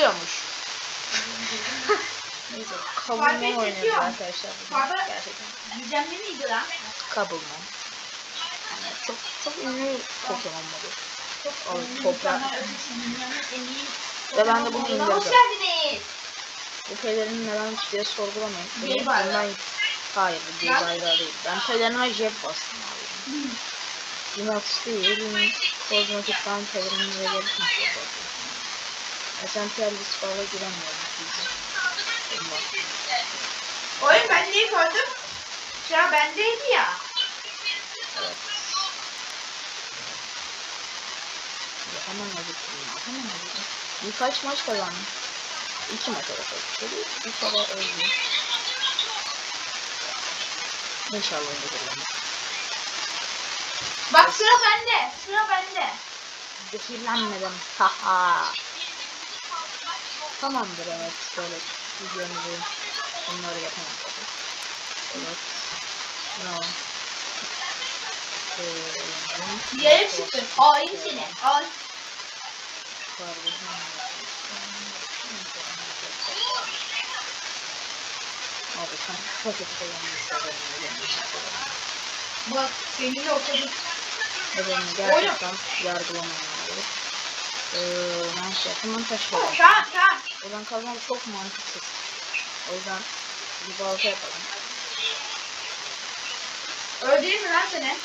oluyormuş. Neyse kavurma oynuyoruz arkadaşlar. Fatih- Gerçekten. Gizemli miydi lan? Kabulma. Yani çok çok ünlü Pokemon modu. Çok dünyanın en iyi Ve ben de bunu indirdim. Hoş geldiniz. Bu pelerin neden diye sorgulamayın. Benim ondan... Hayır bu Ben- bayrağı değil. Ben pelerine jeb bastım abi. Linux değil, kozmetikten pelerin ve SNTL Discord'a giremiyorum. Var. Oyun ben neyi koydum? Ya bendeydi ya. Evet. Ya hemen acıktım ya. Hemen acıktım. Birkaç maç kazandım. İki maç arası. Bir kere öldüm. İnşallah öldürürüm. Bak sıra bende. Sıra bende. Zehirlenmedim. Haha. Tamamdır evet. Böyle videomuzu bunları tabii. Evet. No. Ee, Yere çıktı. Hain seni. Hain. Abi sen kötü kullanmışsın. Bak seninle oturduk. Benim gerçekten yargılamamalı. Ee, ben şey hemen taşıyorum. Şahan şahan. Buradan kazmak çok mantıksız. O yüzden bir balta yapalım. Öldüreyim mi lan seni?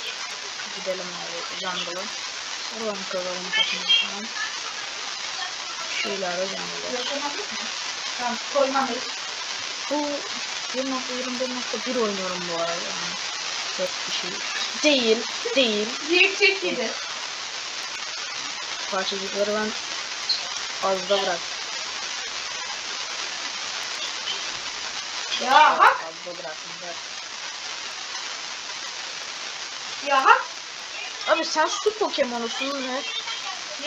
Gidelim abi jungle'a. Oradan kazalım kaçmak falan. Şu ileride jungle'a. Yaşamadın mı? Tamam koymamış. Bu 1.21.1 oynuyorum bu arada yani. Çok bir şey. Değil, değil. Büyük çekiydi. Parçacıkları ben fazla bırak. Ya hak. Fazla bıraktım. Bırak. Ya hak. Abi sen su Pokemon'usun ve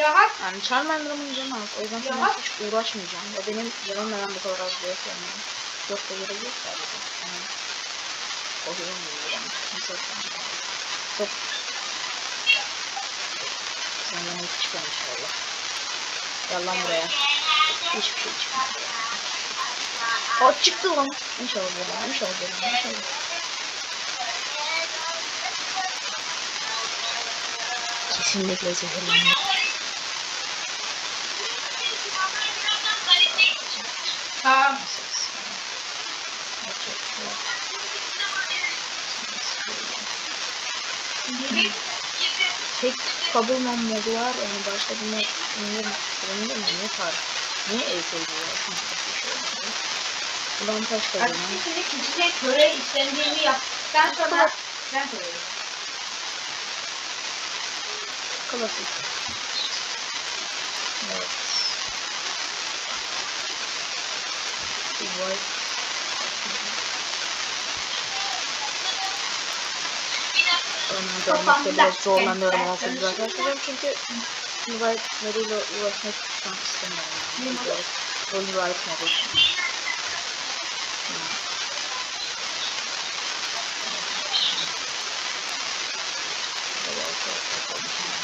Ya hak. yani Charmander'ımın canı az. O yüzden Ya sana bak. hiç uğraşmayacağım. Ya benim canım neden bu kadar az diye sormuyorum. Yok da gerek yok sadece. Yani yani. Kimse yok yani. Çok Senden hiç çıkar inşallah. Gel lan buraya. Hiçbir şey çıkmıyor. O çıktı lan. İnşallah bu. İnşallah bu. İnşallah. Kesinlikle zehirlenme. Tek kabul modu var yani başka bir ne ne ne tarif ne evde diyor. Ulan taş Artık kabulman. şimdi kişiye göre istendiğimi yaptıktan sonra ben söylüyorum. Klasik. Evet. Vay. Onu görmekte biraz zorlanıyorum ama siz arkadaşlar çünkü Rewrite'larıyla uğraşmak şu an istemiyorum. Rewrite modu. Hmm. Rewrite yapalım şimdi.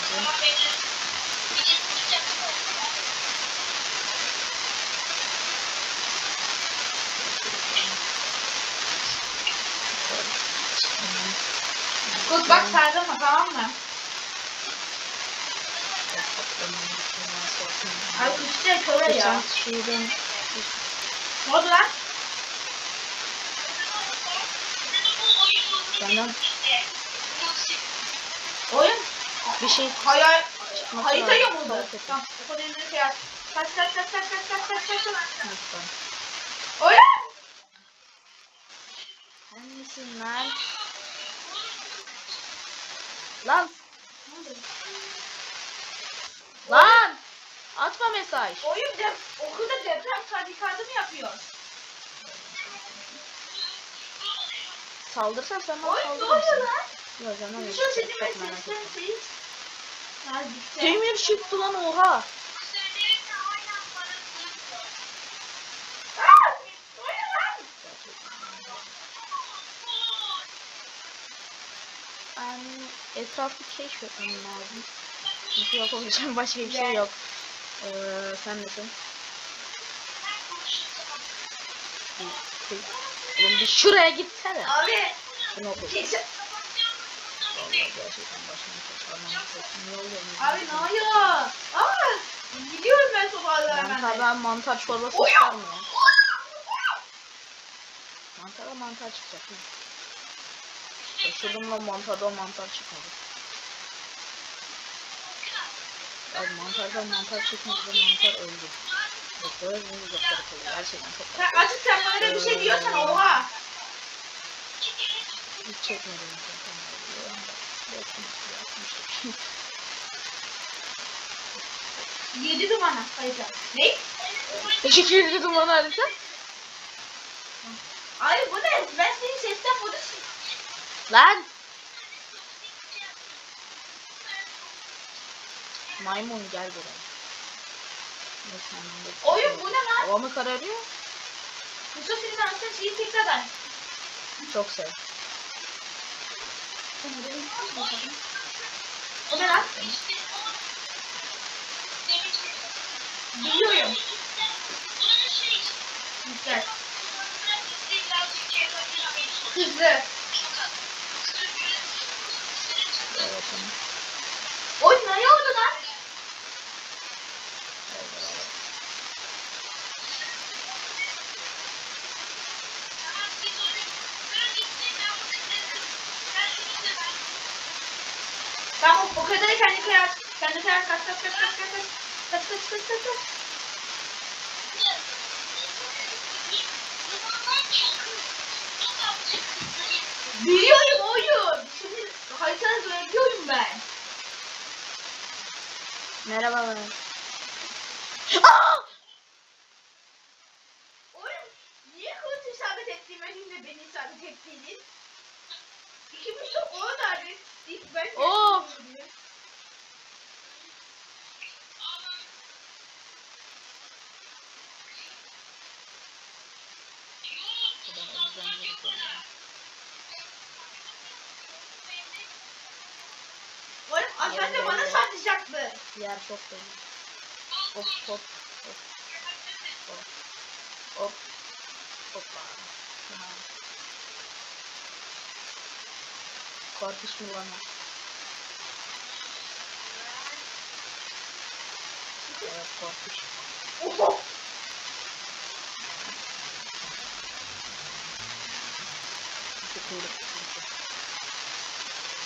Kız bak sarılma tamam mı? Ay işte köre ya. Geçen şeyden Ne oldu lan? senden Oyun bir şey hayal harita yamuldu. Tamam. O kadar ünlü şey yap. Kaç kaç kaç kaç kaç kaç kaç kaç kaç. Oyun. Hangisin lan? Lan! Lan! Atma mesaj. Oyun dep okulda deprem tadikardı mı yapıyor? Saldırsan sen bana Oyun ne oluyor mısın? lan? Yok canım. Düşün seni Çok ben merak sesten şey. Ha gitti. Demir çıktı lan oha. Aa! Oyun lan. Yani etrafı keşfetmem lazım. Çünkü yapabileceğim başka bir şey yok. Ee, sen bir- Oğlum bir şuraya gitsene. Abi. Şunu oku. Abi ne oluyor? Aa. Gidiyorum ben sobalara hemen. Mantar ben mantar çorbası mı? ya? Mantara mantar çıkacak. Şaşırdım lan mantarda mantar çıkmadı. Abi mantardan mantar çıkmadı mantar öldü. Doktora bunu doktora koyuyor. Gerçekten çok Sen açık sen bana öyle bir şey diyorsan oha. Hiç çekmedim. Yedi dumana harita. Ne? Teşekkür ederim bana harita. Abi bu ne? Ben senin sesten bunu Lan! Maymun gel buraya. Ne sen de- Oyun bu ne lan? Hava mı kararıyor? Yusuf senin anlatın şeyi tekrardan. Çok sev. O ne lan? Biliyorum. Güzel. Hızlı. Evet, tamam. Oy ne oldu lan? Evet, evet. Tamam o kadar kendi kıyar. Kaç kaç kaç kaç kaç kaç. Kaç kaç kaç kaç kaç. Biliyorum oyun. Şimdi haritanı görebiliyorum ben. Merhabalar. Oyun Yer çok dolu. Hop hop hop. Hop. Hop. Hoppa. Tamam. Korkuş mu bana? Evet korkuş. Oho!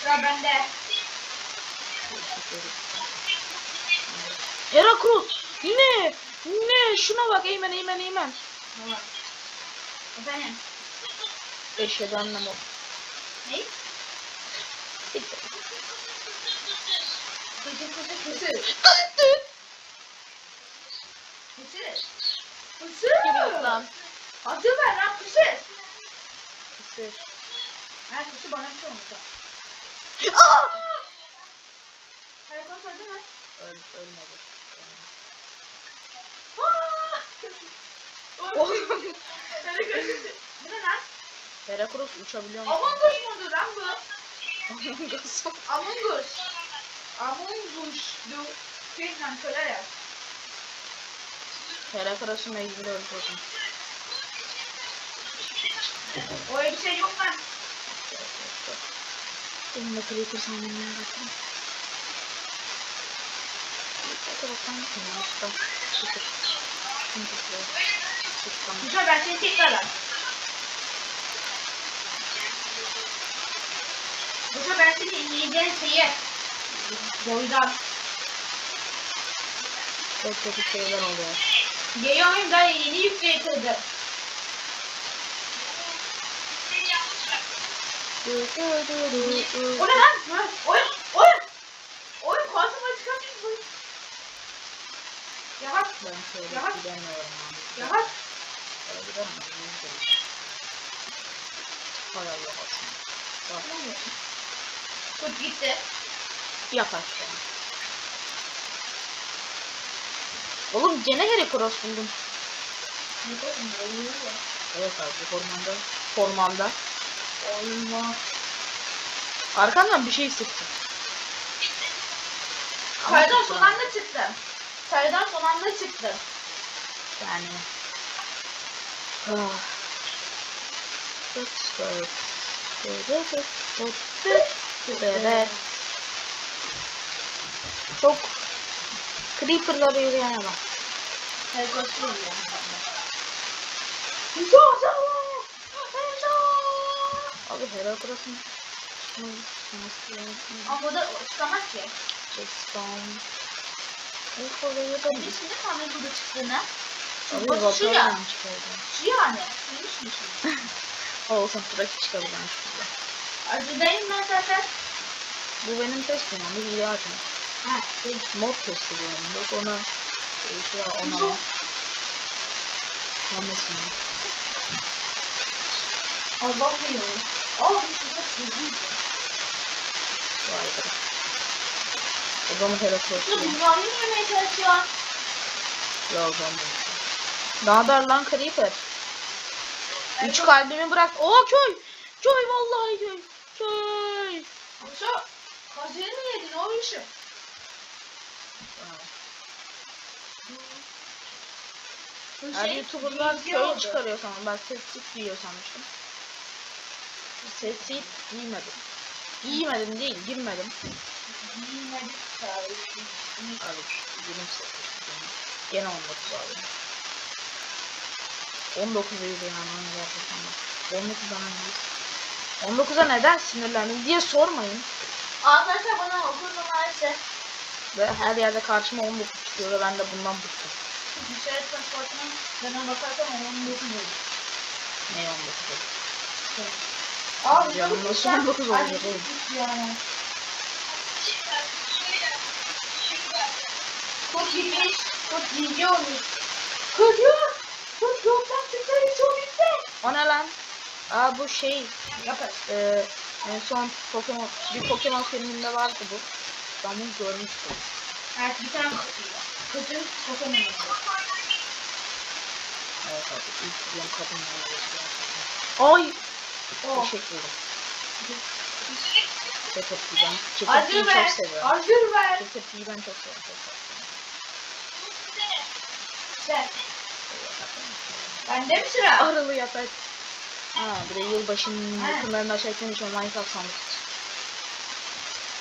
Sıra bende. Herakros! Yine! Yine! Şuna bak Eymen Eymen Eymen. Tamam. Efendim? Eşhedü annem o. Ne? Kızı kızı kızı. Kızı. Kızı. lan. Adı ver lan kızı. Kısır. Ha kızı bana bir şey olmuş. Aa! Telefon söyledi mi? Öl, ölmedi. Aa! Oğlum. Bu ne lan? Herakros uçabiliyor mu? Among Us modu lan bu. Among Us. Among Us. Among Us. Du. Şey lan söyler ya. Herakros'u mecbur öldürdüm. O elbise yok lan. Benim de Creeper sahnemine bakayım. Hadi bakalım. Yanlışta. Çıkıp. Güzel ben seni tekrarlar. Güzel ben seni yiyeceğin şeyi. Boydan. Çok kötü şeyler oluyor. Geliyorum ben yeni yükletildi. O ne lan? Oyun, oyun. Oyun karşıma çıkartmış bu. Yavaş, Ben şöyle Yavaş. gidemiyorum yavaş. Şöyle gidemiyorum. Hay Allah olsun. Bak. Tut gitti. Yap aşağı. Oğlum gene Heracross buldum. Evet abi ormanda. Ormanda. Allah. Arkandan bir şey sıktı. Ama güzel. son anda çıktı. Sarıdan son anda çıktı. Yani. Ah. Çok creeper'lara yürüyen adam. Helikopter yani. Abi Heracles'ın çıkması lazım. Ama o da çıkamaz ki. Jackstone. İlk olayı da şimdi tahmin burada çıktığını. Abi Bak şu ya. çıkardı. Şu yani. Suymuş mu şimdi? Olsun trafik çıkabilen şurada. Acıdayım ben zaten. Bu benim ama hile açma. Ha, şey. Mod testi diyorum. Yok ona şey ona Anlasın. Abartmıyorum. Aa, bu şurada sızıydı. Vay be. O zaman Heracles. Şu dünyayı mı yemeye çalışıyor? Lazım. Ne haber lan Creeper? Üç kalbimi bırak. Oo köy. Köy vallahi köy. Köy. Yoksa kazığı mı yedin o işi? Her Şey, YouTuber'lar köy çıkarıyor sanırım. Ben seslik giyiyor sanmıştım. Seslik giymedim. Giymedim değil, girmedim. Giymedik kardeşim. Abi bilim seslik. Gene 19 abi. 19 Eylül yani gerçekten bak. 19'dan önce. 19'a neden sinirlendim diye sormayın. Arkadaşlar bana okul numarası. Ve her yerde karşıma 19 çıkıyor ve ben de bundan bıktım. Dışarı transportuna bana onun dokuz olur. Ne 19 oldu? Abi Canım nasıl ya. 19 olacak Acı oğlum? yani. Çok gitmiş. Çok bilgi olmuş. Kızım. Çok yüksek. O ne lan? Aa bu şey Yapar. Ee, en son Pokemon, bir Pokemon filminde vardı bu. Ben bunu görmüştüm. Evet bir tane kızın Pokemon. Evet abi ilk videom kadın Ay! O. Teşekkür ederim. Acı Caterpie'yi ver. çok seviyorum. Acı ver. Caterpie'yi ben çok seviyorum. Çok seviyorum. Bende mi sıra? Arılı yatak. Ha bir de yılbaşının Ha. yakınlarında çektiğim için Minecraft sandık.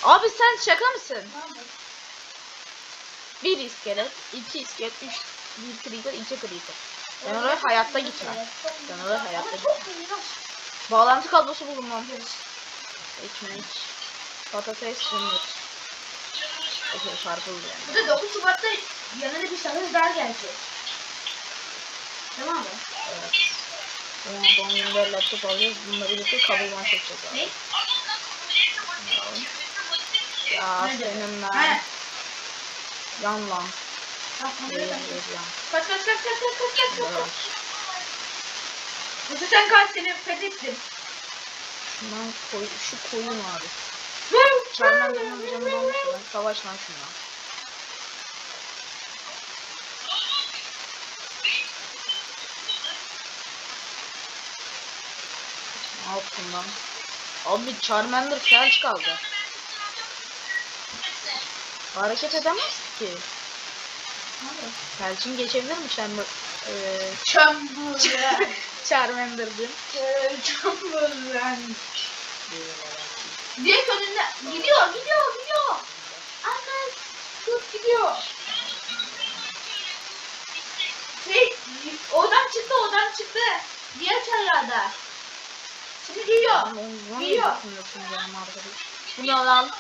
Abi sen şaka mısın? Bir iskelet, iki iskelet, üç bir creeper, iki creeper. Ben oraya hayatta gitmem. Ben oraya hayatta Ama çok lan. Bağlantı kablosu buldum lan. Ekmek, patates, zümrüt. Okey çarpıldı yani. Bu da 9 Şubat'ta yanına bir sanız daha gelecek. Tamam mı? Evet. Tamam doğum gününde laptop alacağız. Bununla birlikte kablodan çekeceğiz abi. Ne? Ya senin lan. Ha. Yan lan. Yan. Kaç kaç kaç kaç kaç kaç kaç kaç kaç. Musa sen kaç seni fethettim. Şundan koy, şu koyun abi. Vur. lan. Savaş lan şundan. Lan? Abi Charmander felç kaldı. Hareket edemez ki. Felçin geçebilir mi Charmander? Ee, Çamburlan. Charmander'cım. Çamburlan. Direkt önünde. Gidiyor gidiyor gidiyor. Anne tut gidiyor. Şey, odan çıktı odan çıktı. Diğer çaylarda. Şimdi geliyor. Geliyor. dokunuyorsun canım arkadaş? Bu ne lan?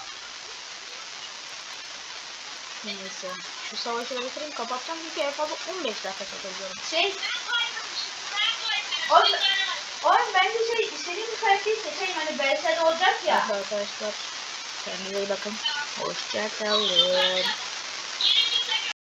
Neyse. Şu savaşı da bitireyim kapatacağım çünkü en fazla 15 dakika çekebiliyorum. Şey. Oğlum, oğlum ben de şey istediğim bir karakteri seçeyim hani BS'de olacak ya. Evet arkadaşlar. Kendinize iyi bakın. Hoşçakalın.